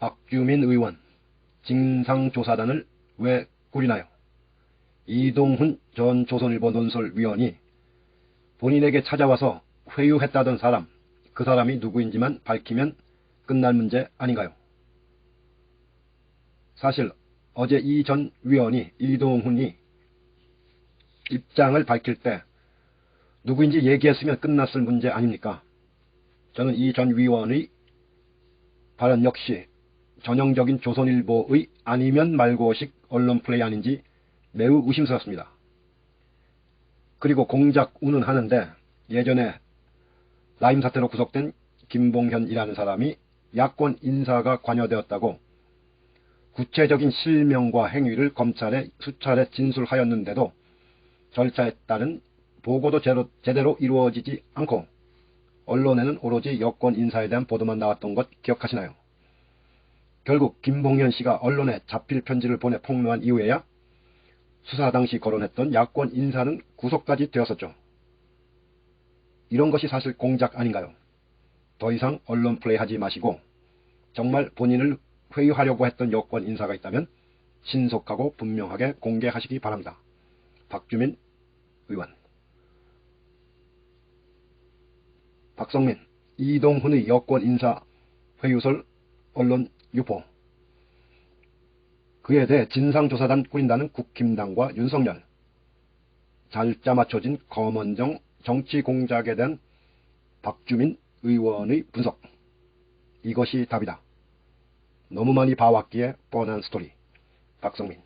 박주민 의원 진상조사단을 왜 꾸리나요? 이동훈 전 조선일보 논설위원이 본인에게 찾아와서 회유했다던 사람, 그 사람이 누구인지만 밝히면 끝날 문제 아닌가요? 사실 어제 이 전 위원이 이동훈이 입장을 밝힐 때 누구인지 얘기했으면 끝났을 문제 아닙니까? 저는 이 전 위원의 발언 역시 전형적인 조선일보의 아니면 말고식 언론 플레이 아닌지 매우 의심스럽습니다. 그리고 공작 운운하는데 예전에 라임 사태로 구속된 김봉현이라는 사람이 야권 인사가 관여되었다고 구체적인 실명과 행위를 검찰에 수차례 진술하였는데도 절차에 따른 보고도 제대로 이루어지지 않고 언론에는 오로지 여권 인사에 대한 보도만 나왔던 것 기억하시나요? 결국 김봉현 씨가 언론에 자필 편지를 보내 폭로한 이후에야 수사 당시 거론했던 야권 인사는 구속까지 되었었죠. 이런 것이 사실 공작 아닌가요? 더 이상 언론 플레이 하지 마시고 정말 본인을 회유하려고 했던 여권 인사가 있다면 신속하고 분명하게 공개하시기 바랍니다. 박주민 의원 박성민, 이동훈의 여권 인사 회유설 언론 유포. 그에 대해 진상조사단 꾸린다는 국힘당과 윤석열. 잘짜 맞춰진 검언정 정치 공작에 대한 박주민 의원의 분석. 이것이 답이다. 너무 많이 봐왔기에 뻔한 스토리. 박성민